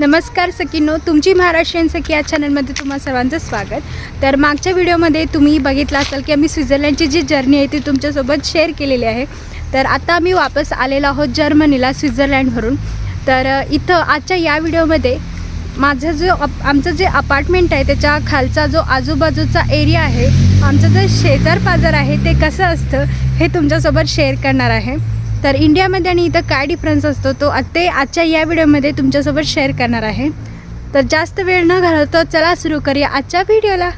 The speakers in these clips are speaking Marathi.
नमस्कार सकिनो तुमची महाराष्ट्रीयन सखी या चॅनलमध्ये तुम्हा सर्वांचं स्वागत. तर मागच्या व्हिडिओमध्ये तुम्ही बघितलं असाल की आम्ही स्वित्झर्लंडची जी जर्नी आहे ती तुमच्यासोबत शेअर केलेली आहे. तर आता आम्ही वापस आलेलो आहोत जर्मनीला स्वित्झर्लंडवरून. तर इथं आजच्या या व्हिडिओमध्ये माझं जो अप आमचं जे अपार्टमेंट आहे त्याच्या खालचा जो आजूबाजूचा एरिया आहे आमचं जे शेजार पाजार आहे ते कसं असतं हे तुमच्यासोबत शेअर करणार आहे. तर इंडियामध्ये आणि इथं काय डिफरन्स असतो तो ते आजच्या या व्हिडिओमध्ये तुमच्यासोबत शेअर करणार आहे. तर जास्त वेळ न घालवतो चला सुरू करूया आजच्या व्हिडिओला.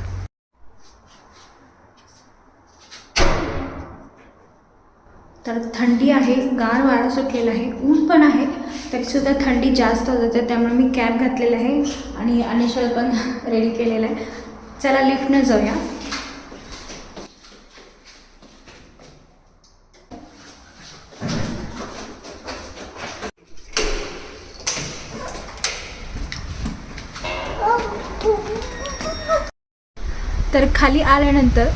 तर थंडी आहे गार वारा सुटलेला आहे ऊन पण आहे तरीसुद्धा थंडी जास्त होत होते त्यामुळे मी कॅब घातलेला आहे आणि अनिशल पण रेडी केलेला आहे. चला लिफ्टनं जाऊया. तर खाली आल्यानंतर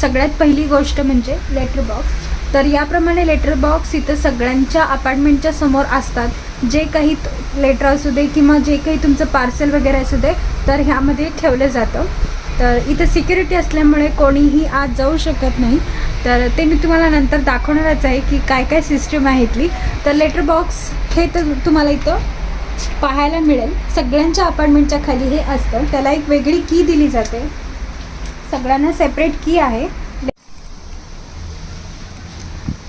सगळ्यात पहिली गोष्ट म्हणजे लेटर बॉक्स तर याप्रमाणे लेटर बॉक्स इथं सगळ्यांच्या अपार्टमेंटच्या समोर असतात. जे काही लेटर असू दे किंवा जे काही तुमचं पार्सल वगैरे असू दे तर ह्यामध्ये ठेवलं जातं. तर इथं सिक्युरिटी असल्यामुळे कोणीही आज जाऊ शकत नाही. तर ते मी तुम्हाला नंतर दाखवणारच आहे की काय काय सिस्टम आहे इथली. तर लेटर बॉक्स हे तर तुम्हाला इथं पाहायला मिळेल. सगळ्यांच्या अपार्टमेंटच्या खाली हे असतं. त्याला एक वेगळी की दिली जाते. सगळ्यांना सेपरेट की आहे.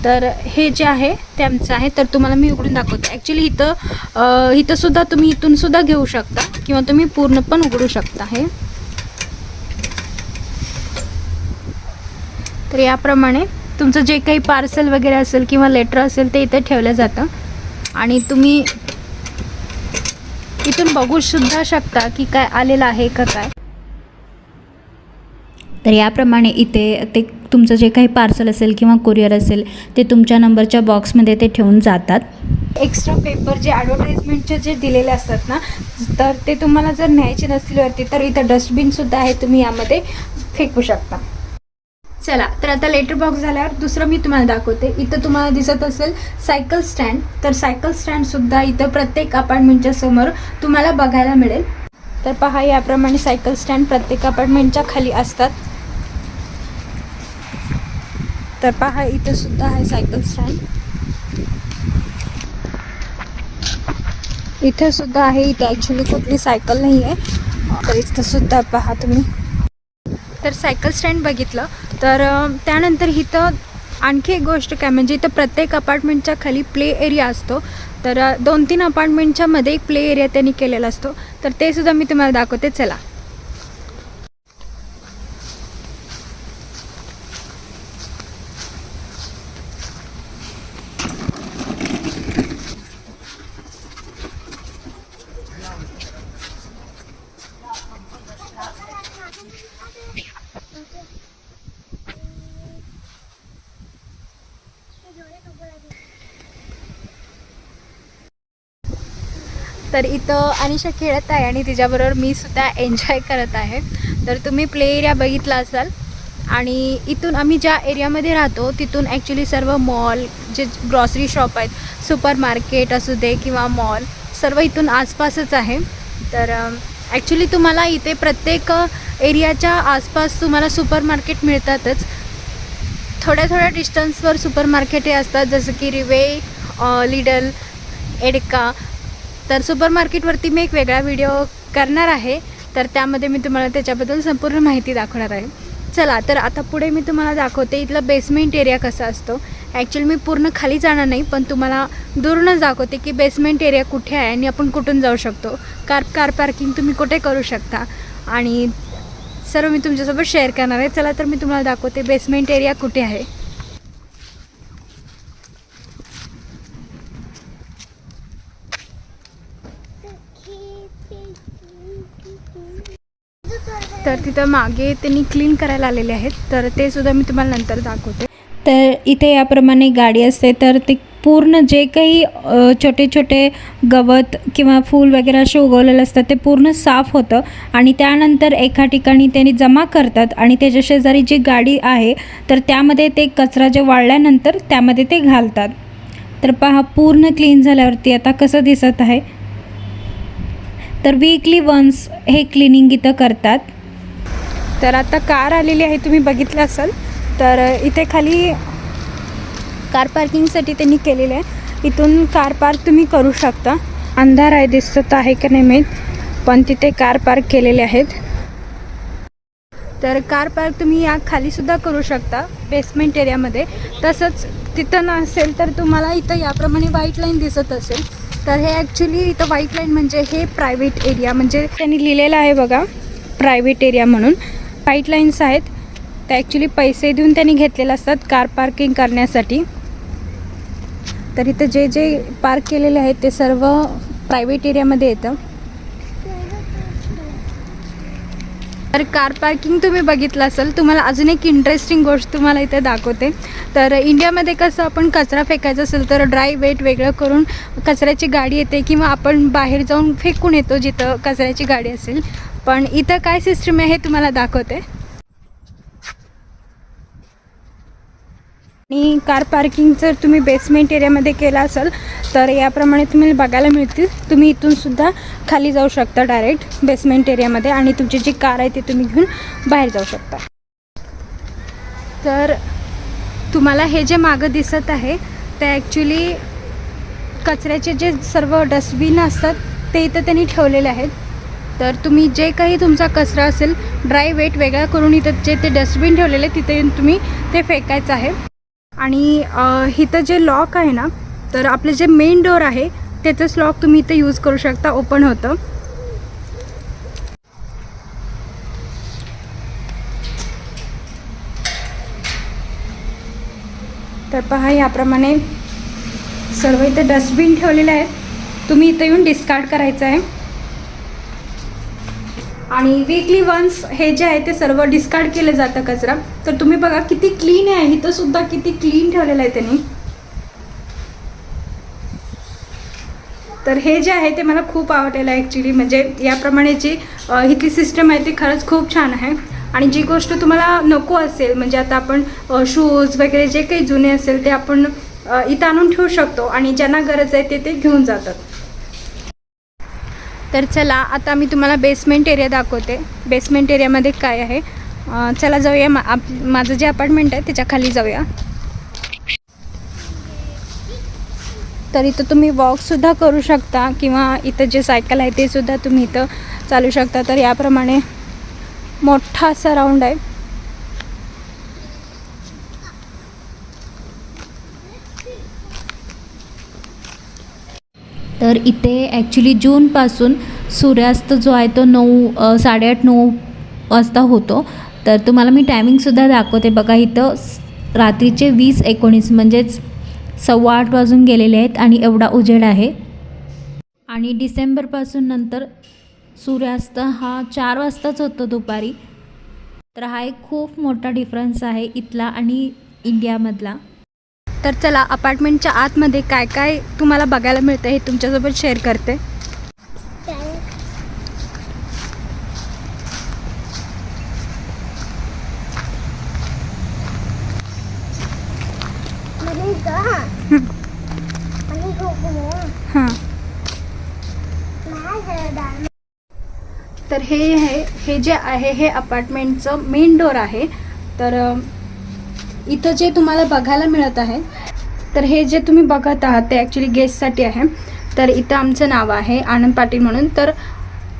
तर हे जे आहे ते आमचं आहे. तर तुम्हाला मी उघडून दाखवते. ॲक्च्युली इथं इथं सुद्धा तुम्ही इथून सुद्धा घेऊ शकता किंवा तुम्ही पूर्ण पण उघडू शकता हे. तर याप्रमाणे तुमचं जे काही पार्सल वगैरे असेल किंवा लेटर असेल ते इथं ठेवलं जातं. आणि तुम्ही इथून बघू सुद्धा शकता की काय आलेलं आहे का काय. तर याप्रमाणे इथे ते तुमचं जे काही पार्सल असेल किंवा कुरिअर असेल ते तुमच्या नंबरच्या बॉक्समध्ये ते ठेवून जातात. एक्स्ट्रा पेपर जे ॲडव्हर्टाईजमेंटचे जे दिलेले असतात ना तर ते तुम्हाला जर न्यायचे नसतील वरती तर इथं डस्टबिनसुद्धा आहे तुम्ही यामध्ये फेकू शकता. चला तर आता लेटर बॉक्स झाल्यावर दुसरं मी तुम्हाला दाखवते. इथं तुम्हाला दिसत असेल सायकल स्टँड तर सायकल स्टँडसुद्धा इथं प्रत्येक अपार्टमेंटच्या समोर तुम्हाला बघायला मिळेल. तर पहा याप्रमाणे सायकल स्टँड प्रत्येक अपार्टमेंटच्या खाली असतात. तर पहा इथं सुद्धा आहे सायकल स्टँड इथे सुद्धा आहे इथे ॲक्च्युली कुठली सायकल नाही आहे तर इथं सुद्धा पहा तुम्ही तर सायकल स्टँड बघितलं. तर त्यानंतर इथं आणखी एक गोष्ट काय म्हणजे इथं प्रत्येक अपार्टमेंटच्या खाली प्ले एरिया असतो. तर दोन तीन अपार्टमेंटच्या मध्ये एक प्ले एरिया त्यांनी केलेला असतो. तर ते सुद्धा मी तुम्हाला दाखवते चला. तर इथं अनिशा खेळत आहे आणि तिच्याबरोबर मी सुद्धा एन्जॉय करत आहे. तर तुम्ही प्ले एरिया बघितला असाल. आणि इथून आम्ही ज्या एरियामध्ये राहतो तिथून ॲक्च्युली सर्व मॉल जे ग्रॉसरी शॉप आहेत सुपर मार्केट असू दे किंवा मॉल सर्व इथून आसपासच आहे. तर ॲक्च्युली तुम्हाला इथे प्रत्येक एरियाच्या आसपास तुम्हाला सुपर मार्केट मिळतातच. थोड्या थोड्या डिस्टन्सवर सुपर मार्केटही असतात जसं की रिवे लिडल एडका तर सुपर मार्केटवरती मी एक वेगळा व्हिडिओ करणार आहे. तर त्यामध्ये मी तुम्हाला त्याच्याबद्दल संपूर्ण माहिती दाखवणार आहे. चला तर आता पुढे मी तुम्हाला दाखवते इथलं बेसमेंट एरिया कसा असतो. ॲक्च्युली मी पूर्ण खाली जाणार नाही पण तुम्हाला दूरनं दाखवते की बेसमेंट एरिया कुठे आहे आणि आपण कुठून जाऊ शकतो. कार कार पार्किंग तुम्ही कुठे करू शकता. आणि सर्व मी तुमच्यासोबत शेअर करणार आहे. चला तर मी तुम्हाला दाखवते बेसमेंट एरिया कुठे आहे. तर मागे त्यांनी क्लीन करायला आलेले आहेत. तर ते सुद्धा मी तुम्हाला नंतर दाखवते. तर इथे याप्रमाणे गाडी असते. तर ते पूर्ण जे काही छोटे छोटे गवत किंवा फूल वगैरे असे उगवलेले असतात ते पूर्ण साफ होतं. आणि त्यानंतर एका ठिकाणी त्यांनी जमा करतात. आणि त्याच्या शेजारी जी गाडी आहे तर त्यामध्ये ते कचरा जे वाळल्यानंतर त्यामध्ये ते घालतात. तर पहा पूर्ण क्लीन झाल्यावरती आता कसं दिसत आहे. तर वीकली वन्स हे क्लिनिंग इथं करतात. तर आता कार आलेली आहे तुम्ही बघितलं असाल. तर इथे खाली कार पार्किंगसाठी त्यांनी केलेलं आहे. इथून कार पार्क तुम्ही करू शकता. अंधार आहे दिसत आहे का नाही माहीत पण तिथे कार पार्क केलेले आहेत. तर कार पार्क तुम्ही या खालीसुद्धा करू शकता बेसमेंट एरियामध्ये तसंच तिथं नसेल तर तुम्हाला इथं याप्रमाणे व्हाईट लाईन दिसत असेल. तर हे ॲक्च्युली इथं व्हाईट लाईन म्हणजे हे प्रायव्हेट एरिया म्हणजे त्यांनी लिहिलेलं आहे बघा प्रायव्हेट एरिया म्हणून. फाईट लाईन्स आहेत त्या ॲक्च्युली पैसे देऊन त्यांनी घेतलेले असतात कार पार्किंग करण्यासाठी. तर इथं जे जे पार्क केलेले आहेत ते सर्व प्रायव्हेट एरियामध्ये येतं. तर कार पार्किंग तुम्ही बघितलं असेल तुम्हाला अजून एक इंटरेस्टिंग गोष्ट तुम्हाला इथे दाखवते. तर इंडियामध्ये कसं आपण कचरा फेकायचा असेल तर ड्राय वेट वेगळं करून कचऱ्याची गाडी येते किंवा आपण बाहेर जाऊन फेकून येतो जिथं कचऱ्याची गाडी असेल. पण इथं काय सिस्टम आहे हे तुम्हाला दाखवते. आणि कार पार्किंग जर तुम्ही बेसमेंट एरियामध्ये केलं असाल तर याप्रमाणे तुम्ही बघायला मिळतील. तुम्ही इथून सुद्धा खाली जाऊ शकता डायरेक्ट बेसमेंट एरियामध्ये आणि तुमची जी कार आहे ती तुम्ही घेऊन बाहेर जाऊ शकता. तर तुम्हाला हे जे मागं दिसत आहे ते ॲक्च्युली कचऱ्याचे जे सर्व डस्टबिन असतात ते इथं त्यांनी ठेवलेले आहेत. तर तुम्ही जे काही तुमचा कचरा असेल ड्राय वेट वेगळा करून इथं जे ते डस्टबिन ठेवलेले तिथे येऊन तुम्ही ते फेकायचं आहे. आणि इथं जे लॉक आहे ना तर आपले जे मेन डोअर आहे त्याचंच लॉक तुम्ही इथं यूज करू शकता ओपन होतं. तर पहा याप्रमाणे सर्व इथे डस्टबिन ठेवलेले आहेत. तुम्ही इथं येऊन डिस्कार्ड करायचं आहे. आणि वीकली वन्स हे जे आहे ते सर्व डिस्कार्ड केलं जातं कचरा. तर तुम्ही बघा किती क्लीन आहे. इथं सुद्धा किती क्लीन ठेवलेलं आहे त्यांनी. तर हे जे आहे ते मला खूप आवडलेलं आहे ॲक्च्युली म्हणजे याप्रमाणे जी इथली सिस्टम आहे ती खरंच खूप छान आहे. आणि जी गोष्ट तुम्हाला नको असेल म्हणजे आता आपण शूज वगैरे जे काही जुने असेल ते आपण इथं आणून ठेवू शकतो. आणि ज्यांना गरज आहे ते ते घेऊन जातात. तर चला आता मी तुम्हाला बेसमेंट एरिया दाखवते. बेसमेंट एरियामध्ये काय आहे? चला जाऊया मा आप माझं जे अपार्टमेंट आहे त्याच्याखाली जाऊया. तर इथं तुम्ही वॉकसुद्धा करू शकता किंवा इथं जे सायकल आहे ते सुद्धा तुम्ही इथं चालू शकता. तर याप्रमाणे मोठा असा राऊंड आहे. तर इथे ॲक्च्युली जूनपासून सूर्यास्त जो आहे तो नऊ साडेआठ नऊ वाजता होतो. तर तुम्हाला मी टायमिंगसुद्धा दाखवते बघा इथं रात्रीचे वीस एकोणीस म्हणजेच सव्वा आठ वाजून गेलेले आहेत आणि एवढा उजेड आहे. आणि डिसेंबरपासून नंतर सूर्यास्त हा चार वाजताच होतो दुपारी. तर हा एक खूप मोठा डिफरन्स आहे इथला आणि इंडियामधला. तर चला अपार्टमेंटच्या आतमध्ये काय काय तुम्हाला बघायला मिळतं हे तुमच्यासोबत शेअर करते. हां. तर हे हे जे आहे हे अपार्टमेंटचं मेन डोअर आहे. तर इथं जे तुम्हाला बघायला मिळत आहे तर हे जे तुम्ही बघत आहात ते ॲक्च्युली गेस्टसाठी आहे. तर इथं आमचं नाव आहे आनंद पाटील म्हणून. तर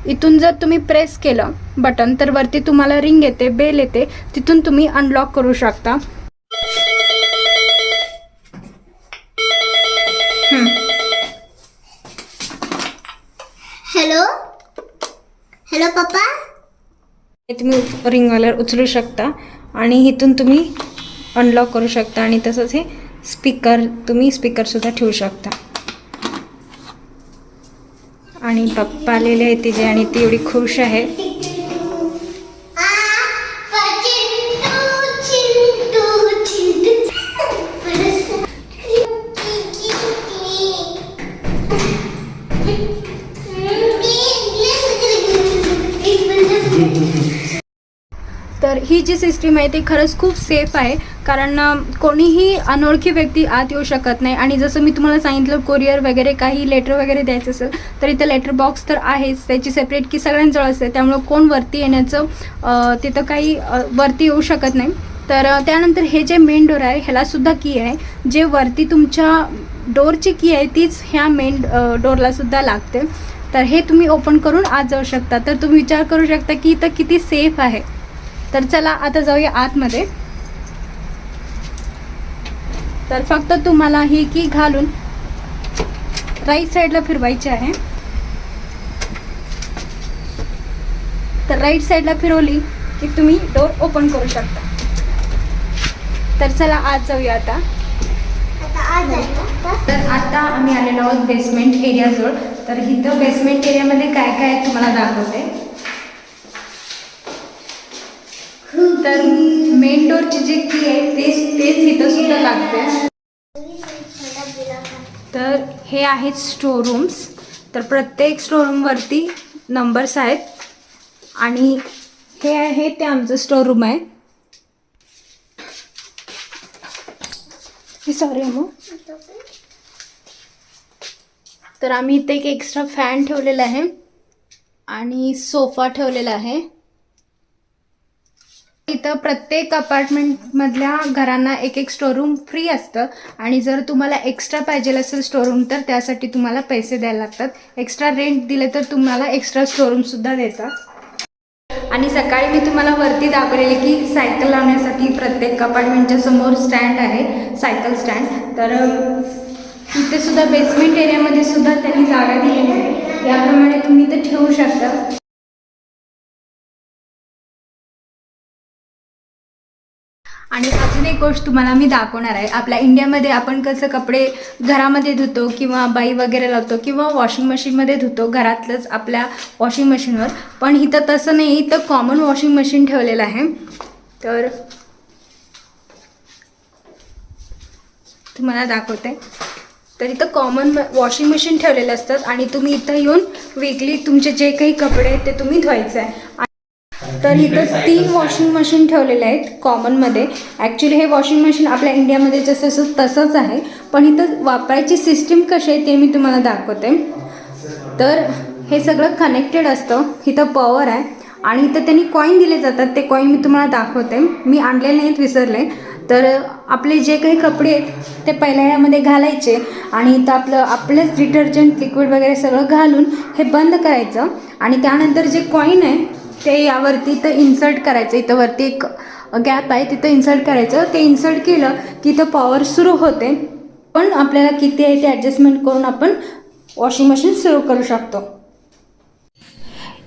इथून जर तुम्ही प्रेस केलं बटन तर वरती तुम्हाला रिंग येते बेल येते. तिथून तुम्ही अनलॉक करू शकता. हॅलो हॅलो पप्पा तुम्ही रिंगवाल्यावर उचलू शकता. आणि इथून तुम्ही अनलॉक करू शकता आणि तसंच हे स्पीकर तुम्ही स्पीकरसुद्धा ठेवू शकता. आणि पप्पा आलेले आहेत तिचे आणि ती एवढी खुश आहे. ही जी सिस्टीम आहे ती खरंच खूप सेफ आहे. कारण कोणीही अनोळखी व्यक्ती आत येऊ शकत नाही. आणि जसं मी तुम्हाला सांगितलं कोरिअर वगैरे काही लेटर वगैरे द्यायचं असेल तर इथं लेटर बॉक्स तर आहेच. त्याची सेपरेट की सगळ्यांजवळ असते. त्यामुळं कोण वरती येण्याचं तिथं काही वरती येऊ शकत नाही. तर त्यानंतर हे जे मेन डोर आहे ह्यालासुद्धा की आहे. जे वरती तुमच्या डोरची की आहे तीच ह्या मेन डोरला सुद्धा लागते. तर हे तुम्ही ओपन करून आत जाऊ शकता. तर तुम्ही विचार करू शकता की इथं किती सेफ आहे. तर चला आता जाऊया आतमध्ये. तर फक्त तुम्हाला ही की घालून राईट साईडला फिरवायची आहे. तर राईट साईडला फिरवली की तुम्ही डोर ओपन करू शकता. तर चला आज जाऊया आता. तर आता आम्ही आलेलो आहोत बेसमेंट एरियाजवळ तर इथं बेसमेंट एरियामध्ये काय काय तुम्हाला दाखवते? तर मेन डोरची जी की आहे तेच तेच इथं सुद्धा लागते. तर हे आहेत स्टोर रूम्स तर प्रत्येक स्टोर रूमवरती नंबर्स आहेत. आणि हे आहे ते आमचं स्टोर रूम आहे सॉरी अमो. तर आम्ही इथे एक एक्स्ट्रा फॅन ठेवलेला आहे. आणि सोफा ठेवलेला आहे. इथं प्रत्येक अपार्टमेंटमधल्या घरांना एक एक स्टोरूम फ्री असतं. आणि जर तुम्हाला एक्स्ट्रा पाहिजे असेल स्टोरूम तर त्यासाठी तुम्हाला पैसे द्यायला लागतात. एक्स्ट्रा रेंट दिले तर तुम्हाला एक्स्ट्रा स्टोरूमसुद्धा देतात. आणि सकाळी मी तुम्हाला वरती दाखवलेले की सायकल लावण्यासाठी प्रत्येक अपार्टमेंटच्या समोर स्टँड आहे सायकल स्टँड तर अम, इथे सुद्धा बेसमेंट एरियामध्ये सुद्धा त्यांनी जागा दिलेली आहे. याप्रमाणे तुम्ही इथं ठेवू शकता. आणि अजून एक गोष्ट तुम्हाला मी दाखवणार आहे. आपल्या इंडियामध्ये आपण कसं कपडे घरामध्ये धुतो किंवा बाई वगैरे लावतो किंवा वॉशिंग मशीनमध्ये धुतो घरातलंच आपल्या वॉशिंग मशीनवर पण इथं तसं नाही इथं कॉमन वॉशिंग मशीन ठेवलेलं आहे. तर तुम्हाला दाखवते. तर इथं कॉमन वॉशिंग मशीन ठेवलेलं असतात आणि तुम्ही इथं येऊन वेगळी तुमचे जे काही कपडे आहेत ते तुम्ही धुवायचं आहे. तर इथं तीन वॉशिंग मशीन ठेवलेले आहेत कॉमनमध्ये ॲक्च्युली हे वॉशिंग मशीन आपल्या इंडियामध्ये जसं जसं तसंच आहे. पण इथं वापरायची सिस्टीम कशी आहे ते मी तुम्हाला दाखवते. तर हे सगळं कनेक्टेड असतं. इथं पॉवर आहे. आणि इथं त्यांनी कॉईन दिले जातात. ते कॉईन मी तुम्हाला दाखवते. मी आणलेले नाहीत विसरले. तर आपले जे काही कपडे आहेत ते पहिल्या यामध्ये घालायचे. आणि इथं आपलं आपलंच डिटर्जंट लिक्विड वगैरे सगळं घालून हे बंद करायचं. आणि त्यानंतर जे कॉईन आहे ते यावरती इथं इन्सर्ट करायचं. इथं वरती एक गॅप आहे. तिथं इन्सर्ट करायचं. ते इन्सर्ट केलं की इथं पॉवर सुरू होते. पण आपल्याला किती आहे ते ॲडजस्टमेंट करून आपण वॉशिंग मशीन सुरू करू शकतो.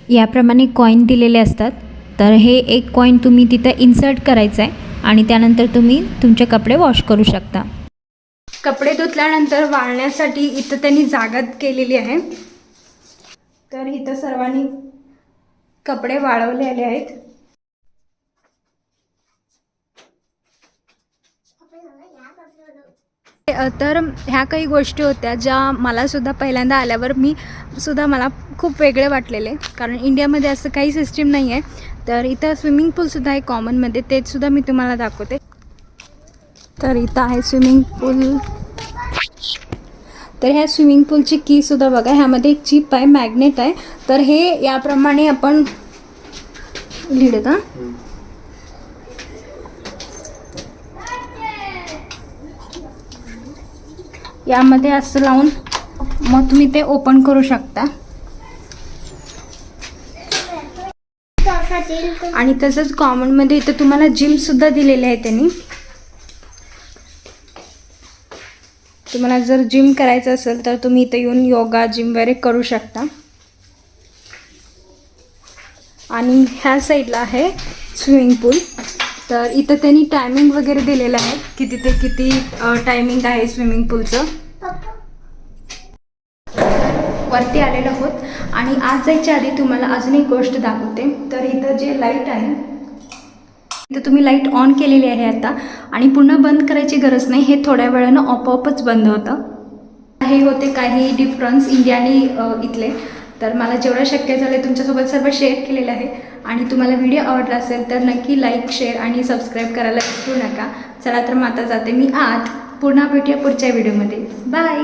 याप्रमाणे कॉईन दिलेले असतात. तर हे एक कॉईन तुम्ही तिथं इन्सर्ट करायचं आहे आणि त्यानंतर तुम्ही तुमचे कपडे वॉश करू शकता. कपडे धुतल्यानंतर वाळण्यासाठी इथं त्यांनी जागा केलेली आहे. तर इथं सर्वांनी कपडे वाळवलेले आहेत. तर ह्या काही गोष्टी होत्या ज्या मला सुद्धा पहिल्यांदा आल्यावर मी सुद्धा मला खूप वेगळे वाटलेले. कारण इंडियामध्ये असं काही सिस्टीम नाही आहे तर इथं स्विमिंग पूलसुद्धा आहे कॉमनमध्ये तेच सुद्धा मी तुम्हाला दाखवते. तर इथं आहे स्विमिंग पूल तर ह्या स्विमिंग पूलची कीसुद्धा बघा ह्यामध्ये एक चिप आहे मॅग्नेट आहे. तर हे याप्रमाणे आपण लिहिलं का? यामध्ये असं लावून मग तुम्ही ते ओपन करू शकता. आणि तसंच कॉमनमध्ये इथं तुम्हाला जिमसुद्धा दिलेले आहे त्यांनी. तुम्हाला जर जिम करायचं असेल तर तुम्ही इथं येऊन योगा जिम वगैरे करू शकता. आणि ह्या साईडला आहे स्विमिंग पूल तर इथं त्यांनी टायमिंग वगैरे दिलेलं आहे की तिथे किती टायमिंग आहे स्विमिंग पूलचं वरती आलेलो आहोत. आणि आज जायच्या आधी तुम्हाला अजून एक गोष्ट दाखवते. तर इथं जे लाइट आहे तर तुम्ही लाइट ऑन केलेली आहे आता आणि पुन्हा बंद करायची गरज नाही. हे थोड्या वेळानं आपोआपच बंद होतं. हे होते काही डिफरन्स इंडिया आणि इथले. तर मला जेवढं शक्य झालं तुमच्यासोबत सर्व शेअर केलेलं आहे. आणि तुम्हाला व्हिडिओ आवडला असेल तर नक्की लाईक शेअर आणि सबस्क्राईब करायला विसरू नका. चला तर मग आता जाते. मी आत पुन्हा भेटूया पुढच्या व्हिडिओमध्ये बाय